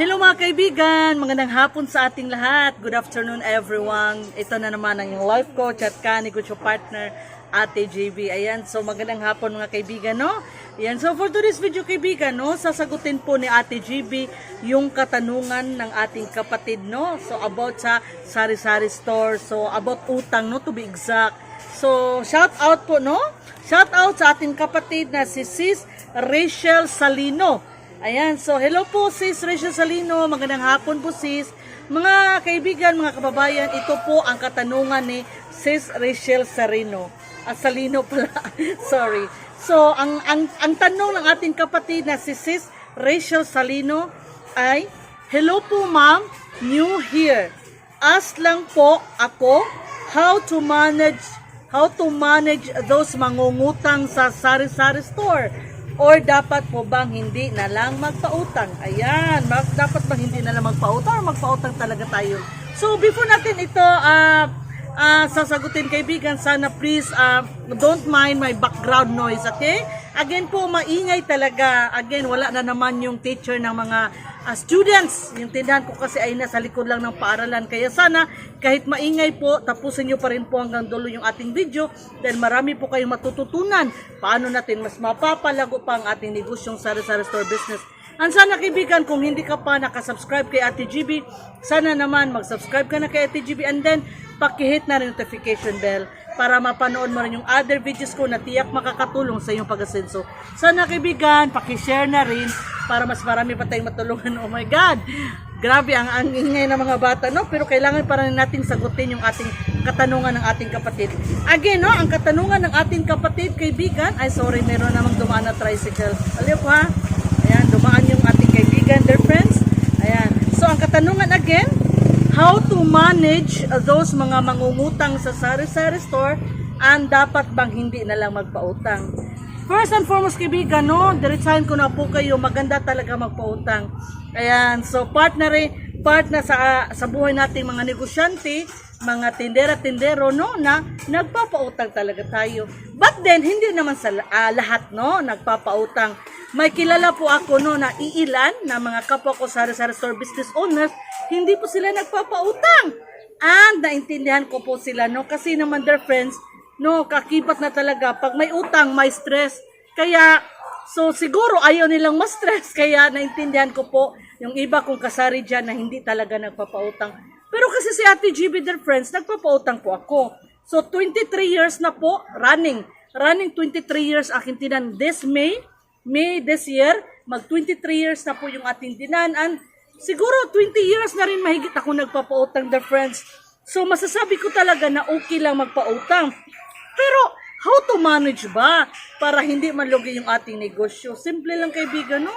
Hello mga kaibigan, magandang hapon sa ating lahat. Good afternoon everyone. Ito na naman ang inyong life coach at kaniko partner, Ate JB. Ayan, so magandang hapon mga kaibigan, no? Ayan, so for today's video kaibigan, no, sasagutin po ni Ate JB yung katanungan ng ating kapatid, no? So about sa sari-sari store, so about utang, no, to be exact. So, shout out po, no? Shout out sa ating kapatid na si Sis Rachel Salino. Ayan, so hello po sis Rachel Salino, magandang hapon po sis. Mga kaibigan, mga kababayan, ito po ang katanungan ni sis Rachel Salino. Ah, Salino pala, sorry. So, ang, ang, ang tanong ng ating kapatid na si sis Rachel Salino ay, Hello po ma'am, new here. Ask lang po ako how to manage how to manage those mangungutang sa sari-sari store or dapat po bang hindi na lang magpautang? Ayan, mag, dapat bang hindi na lang magpautang or magpautang talaga tayo? So, before natin ito ah ah, sasagutin kaibigan, sana please ah, don't mind my background noise, okay? Again po, maingay talaga. Again, wala na naman yung teacher ng mga ah, students. Yung tindahan ko kasi ay nasa likod lang ng paaralan. Kaya sana, kahit maingay po, tapusin nyo pa rin po hanggang dulo yung ating video dahil marami po kayong matututunan paano natin mas mapapalago pa ang ating negosyong sari-sari store business. Ang sana kaibigan, kung hindi ka pa nakasubscribe kay Ate GB, sana naman mag-subscribe ka na kay Ate GB and then pakihit na rin notification bell para mapanood mo rin yung other videos ko na tiyak makakatulong sa iyong pag-asenso. Sana kaibigan, pakishare na rin para mas marami pa tayong matulungan. Oh my God! Grabe ang, ang ingay ng mga bata, no? Pero kailangan pa rin nating sagutin yung ating katanungan ng ating kapatid. Again, no? Ang katanungan ng ating kapatid, kaibigan, ay sorry, meron namang dumaan na tricycle. Aliw po ha? Ayan, dumaan yung ating kaibigan, dear friends. Ayan. So, ang katanungan again, how to manage those mga mangungutang sa sari-sari store and dapat bang hindi na lang magpautang. First and foremost, kaibigan, no, diretsahin ko na po kayo, maganda talaga magpautang. Ayan, so partner, eh, partner sa, sa buhay nating mga negosyante, mga tindera-tindero, no, na nagpapautang talaga tayo. But then, hindi naman sa ah, lahat, no, nagpapautang. May kilala po ako, no, na iilan na mga kapwa ko sari-sari store business owners, hindi po sila nagpapautang. And naintindihan ko po sila, no, kasi naman their friends, no, kakibat na talaga. Pag may utang, may stress. Kaya, so siguro ayaw nilang ma-stress. Kaya naintindihan ko po yung iba kong kasari dyan na hindi talaga nagpapautang. Pero kasi si Ate GB, their friends, nagpapautang po ako. So, 23 years na po, running. Running 23 years aking tinan this May. May this year, mag 23 years na po yung ating tinaan. Siguro 20 years na rin mahigit ako nagpapautang, their friends. So, masasabi ko talaga na okay lang magpautang. Pero, how to manage ba para hindi malugi yung ating negosyo? Simple lang kaibigan, no?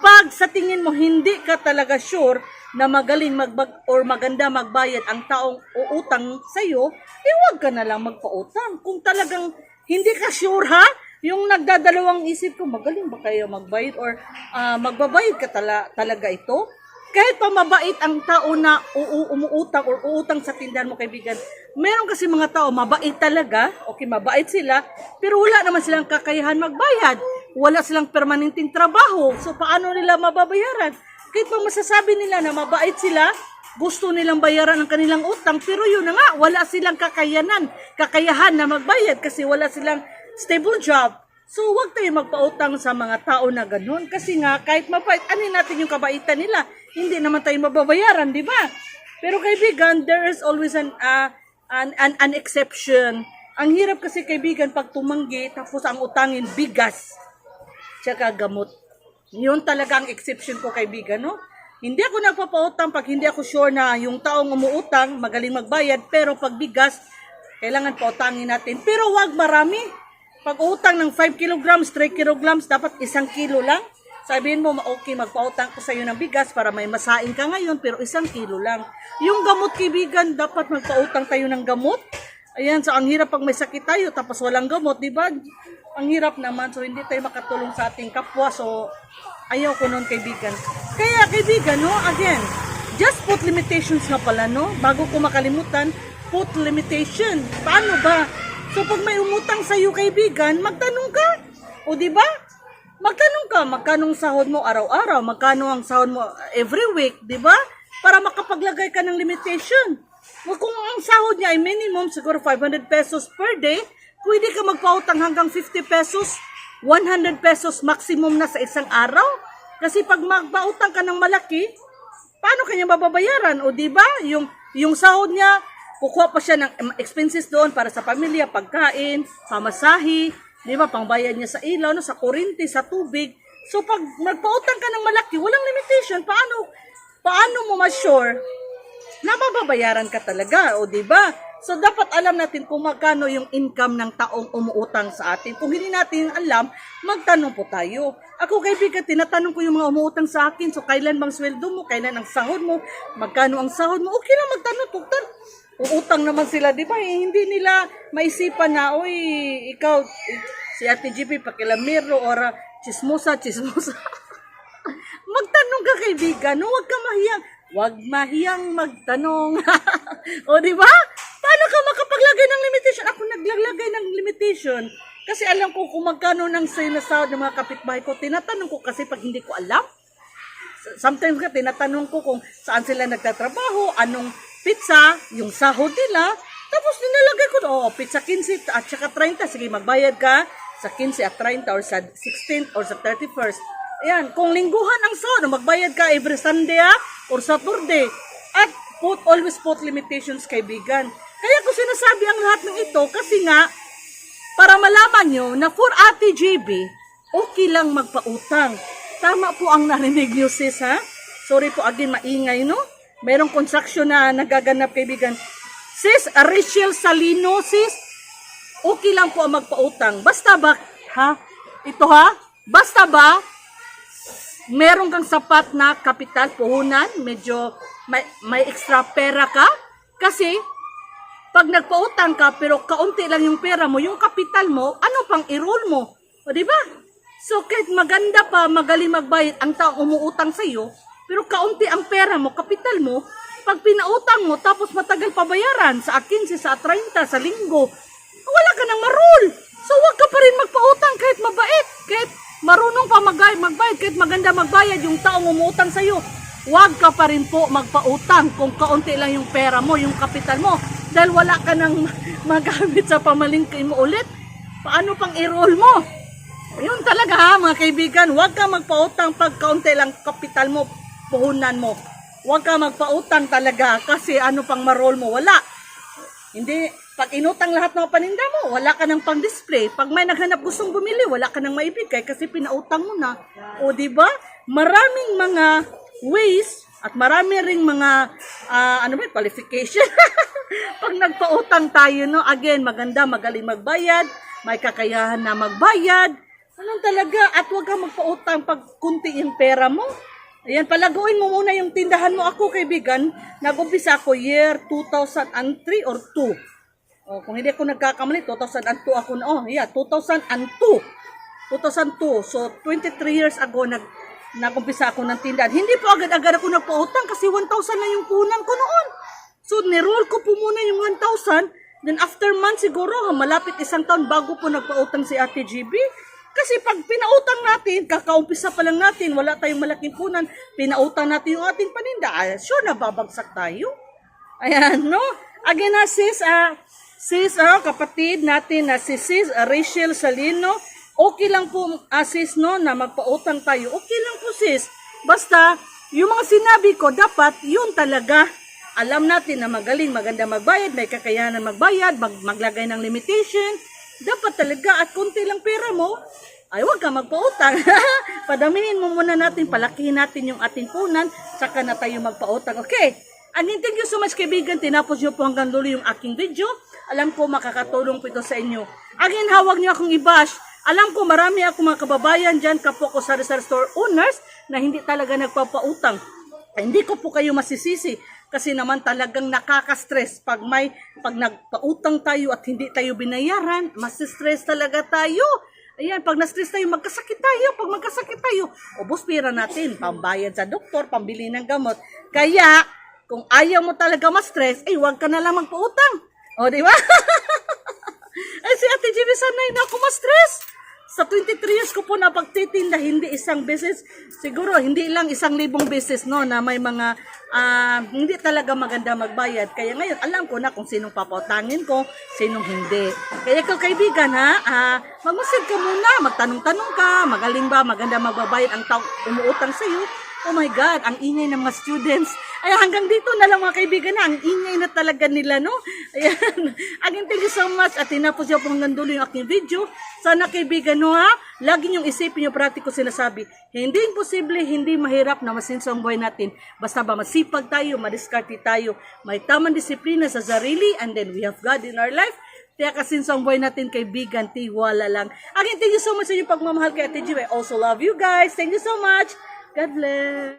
Pag sa tingin mo hindi ka talaga sure na magaling magbag or maganda magbayad ang taong uutang sa iyo, eh wag ka na lang magpautang. Kung talagang hindi ka sure ha, yung nagdadalawang isip ko, magaling ba kayo magbayad or ah, magbabayad ka tala, talaga ito? kahit pa mabait ang tao na uu- umuutang or uutang sa tindahan mo kaibigan, meron kasi mga tao mabait talaga, okay, mabait sila, pero wala naman silang kakayahan magbayad. Wala silang permanenteng trabaho. So, paano nila mababayaran? Kahit pa masasabi nila na mabait sila, gusto nilang bayaran ang kanilang utang, pero yun na nga, wala silang kakayanan, kakayahan na magbayad kasi wala silang stable job. So, huwag tayo magpautang sa mga tao na ganun. Kasi nga, kahit mabait, ano natin yung kabaitan nila, hindi naman tayo mababayaran, di ba? Pero kaibigan, there is always an, ah, an, an, an exception. Ang hirap kasi kaibigan pag tumanggi, tapos ang utangin, bigas, tsaka gamot. Yun talaga ang exception ko kaibigan, no? Hindi ako nagpapautang pag hindi ako sure na yung taong umuutang, magaling magbayad, pero pag bigas, kailangan pautangin natin. Pero wag marami. Pag utang ng 5 kilograms, 3 kilograms, dapat isang kilo lang. Sabihin mo, okay, magpautang ko sa iyo ng bigas para may masain ka ngayon, pero isang kilo lang. Yung gamot, kaibigan, dapat magpautang tayo ng gamot. Ayan, so ang hirap pag may sakit tayo, tapos walang gamot, di ba? Ang hirap naman, so hindi tayo makatulong sa ating kapwa, so ayaw ko nun, kaibigan. Kaya, kaibigan, no, again, just put limitations nga pala, no? Bago ko makalimutan, put limitation. Paano ba? So, pag may umutang sa iyo, kaibigan, magtanong ka. O, di ba? magtanong ka, magkano ang sahod mo araw-araw, magkano ang sahod mo every week, di ba? Para makapaglagay ka ng limitation. Kung ang sahod niya ay minimum, siguro 500 pesos per day, pwede ka magpautang hanggang 50 pesos, 100 pesos maximum na sa isang araw. Kasi pag magpautang ka ng malaki, paano kanya mababayaran? O di ba? Yung yung sahod niya, kukuha pa siya ng expenses doon para sa pamilya, pagkain, pamasahi, di ba? Pangbayad niya sa ilaw, no, sa kuryente, sa tubig. So pag magpautang ka ng malaki, walang limitation. Paano paano mo ma-sure na mababayaran ka talaga, o di ba? So dapat alam natin kung magkano yung income ng taong umuutang sa atin. Kung hindi natin alam, magtanong po tayo. Ako kaibigan, tinatanong ko yung mga umuutang sa akin. So kailan bang sweldo mo? Kailan ang sahod mo? Magkano ang sahod mo? Okay lang magtanong, tuktan. Uutang naman sila, di ba? Eh, hindi nila maisipan na, uy, ikaw, si Ate GP, pakilamiro, or chismosa, chismosa. Magtanong ka kaibigan, no? Huwag ka mahiyang. Huwag mahiyang magtanong. o di ba? Paano ka makapaglagay ng limitation? Ako naglalagay ng limitation. Kasi alam ko kung magkano ng sinasahod ng mga kapitbahay ko. Tinatanong ko kasi pag hindi ko alam. Sometimes ka tinatanong ko kung saan sila nagtatrabaho, anong pizza, yung sahod nila. Tapos nilalagay ko, oh, pizza 15 at saka 30. Sige, magbayad ka sa 15 at 30 or sa 16 or sa 31st. Ayan, kung lingguhan ang sahod, magbayad ka every Sunday ah, or Saturday. At put, always put limitations, kaibigan. Kaya ko sinasabi ang lahat ng ito kasi nga, para malaman nyo na for Ate JB, okay lang magpautang. Tama po ang narinig nyo sis ha. Sorry po again, maingay no. Merong construction na nagaganap kaibigan. Sis, Rachel Salino sis, okay lang po ang magpautang. Basta ba, ha? Ito ha? Basta ba, meron kang sapat na kapital, puhunan, medyo may, may extra pera ka? Kasi, pag nagpautang ka pero kaunti lang yung pera mo, yung kapital mo, ano pang i-roll mo? O di ba? So kahit maganda pa, magaling magbayad ang taong umuutang sa iyo, pero kaunti ang pera mo, kapital mo, pag pinautang mo tapos matagal pa bayaran sa 15, sa 30, sa linggo, wala ka nang marol. So wag ka pa rin magpautang kahit mabait, kahit marunong pa magbayad, kahit maganda magbayad yung taong umuutang sa iyo. Huwag ka pa rin po magpautang kung kaunti lang yung pera mo, yung kapital mo. Dahil wala ka nang magamit sa pamalingkay mo ulit. Paano pang i-roll mo? Yun talaga ha, mga kaibigan. Huwag ka magpautang pag kaunti lang kapital mo, puhunan mo. Huwag ka magpautang talaga kasi ano pang ma-roll mo, wala. Hindi, pag inutang lahat ng paninda mo, wala ka ng pang-display. Pag may naghanap gustong bumili, wala ka nang maibigay kasi pinautang mo na. O di ba? Maraming mga ways at marami ring mga ah, ano ba, qualification. pag nagpautang tayo, no, again, maganda, magaling magbayad, may kakayahan na magbayad. Anong talaga? At huwag kang magpautang pag kunti yung pera mo. Ayan, palaguin mo muna yung tindahan mo. Ako, kaibigan, nag-umpisa ako year 2003 or 2. O, kung hindi ako nagkakamali, 2002 ako na. Oh, yeah, 2002. 2002. So, 23 years ago, nag, nag-umpisa ako ng tindahan. Hindi po agad-agad ako nagpautang kasi 1,000 na yung punan ko noon. So, niroll ko po muna yung 1,000. Then, after month siguro, malapit isang taon bago po nagpautang si Ate GB. Kasi pag pinautang natin, kakaumpisa pa lang natin, wala tayong malaking punan, pinautang natin yung ating paninda, ah, sure na babagsak tayo. Ayan, no? Again na sis, ah, sis, ah, kapatid natin na si sis ah, Rachel Salino, okay lang po ah, sis, no, na magpautang tayo. Okay lang po sis. Basta, yung mga sinabi ko, dapat yun talaga. Alam natin na magaling, maganda magbayad, may kakayanan magbayad, mag maglagay ng limitation. Dapat talaga at konti lang pera mo, ay huwag ka magpautang. Padamihin mo muna natin, palakihin natin yung ating punan, saka na tayo magpautang. Okay? And thank you so much kaibigan. Tinapos nyo po hanggang dulo yung aking video. Alam ko makakatulong po ito sa inyo. Again, hawag nyo akong i-bash. Alam ko marami akong mga kababayan dyan, kapwa ko sa Rizal Store owners, na hindi talaga nagpapautang. Hindi ko po kayo masisisi kasi naman talagang nakaka-stress pag may pag nagpautang tayo at hindi tayo binayaran, mas-stress talaga tayo. Ayan, pag na-stress tayo, magkasakit tayo. Pag magkasakit tayo, ubos pera natin, pambayad sa doktor, pambili ng gamot. Kaya, kung ayaw mo talaga ma-stress, ay huwag ka na lang magpautang. O, di ba? ay, si Ate Jimmy sanay na ako ma-stress. Sa 23 years ko po na pagtitinda, hindi isang business, siguro hindi lang isang libong business no, na may mga ah, hindi talaga maganda magbayad. Kaya ngayon, alam ko na kung sinong papautangin ko, sinong hindi. Kaya ikaw kaibigan ha, ah, magmasid ka muna, magtanong-tanong ka, magaling ba, maganda magbabayad ang tao umuutang sa iyo. Oh my God, ang ingay ng mga students. Ay, hanggang dito na lang mga kaibigan na, ang ingay na talaga nila, no? Ayan. Again, thank you so much at tinapos niyo pong nandulo yung aking video. Sana kaibigan, no ha? Lagi niyong isipin yung practice ko sinasabi. Hindi imposible, hindi mahirap na masinso ang buhay natin. Basta ba masipag tayo, madiskarte tayo, may tamang disiplina sa sarili, and then we have God in our life. Kaya kasi sa buhay natin, kaibigan, tiwala lang. Again, thank you so much sa inyong pagmamahal kay Ate G. I also love you guys. Thank you so much. God bless.